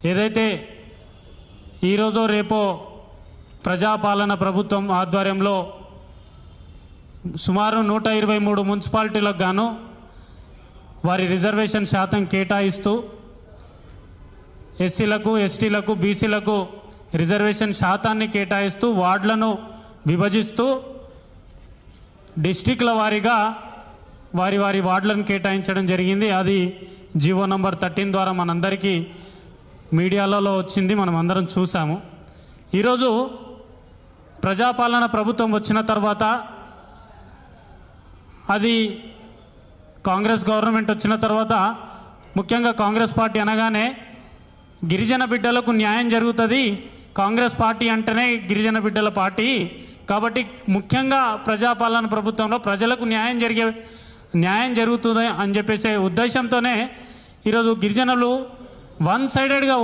ఏదైతే ఈరోజు రేపో ప్రజాపాలన ప్రభుత్వం ఆధ్వర్యంలో సుమారు నూట ఇరవై మూడు మున్సిపాలిటీలకు గాను వారి రిజర్వేషన్ శాతం కేటాయిస్తూ ఎస్సీలకు ఎస్టీలకు బీసీలకు రిజర్వేషన్ శాతాన్ని కేటాయిస్తూ వార్డులను విభజిస్తూ డిస్టిక్ల వారీగా వారి వారి వార్డులను కేటాయించడం జరిగింది. అది జీవో నంబర్ థర్టీన్ ద్వారా మనందరికీ మీడియాలలో వచ్చింది మనం అందరం చూసాము ఈరోజు ప్రజాపాలన ప్రభుత్వం వచ్చిన తర్వాత అది కాంగ్రెస్ గవర్నమెంట్ వచ్చిన తర్వాత ముఖ్యంగా కాంగ్రెస్ పార్టీ అనగానే గిరిజన బిడ్డలకు న్యాయం జరుగుతుంది. కాంగ్రెస్ పార్టీ అంటేనే గిరిజన బిడ్డల పార్టీ. కాబట్టి ముఖ్యంగా ప్రజాపాలన ప్రభుత్వంలో ప్రజలకు న్యాయం జరిగే న్యాయం జరుగుతుంది అని చెప్పేసే ఉద్దేశంతోనే ఈరోజు గిరిజనులు వన్ సైడెడ్గా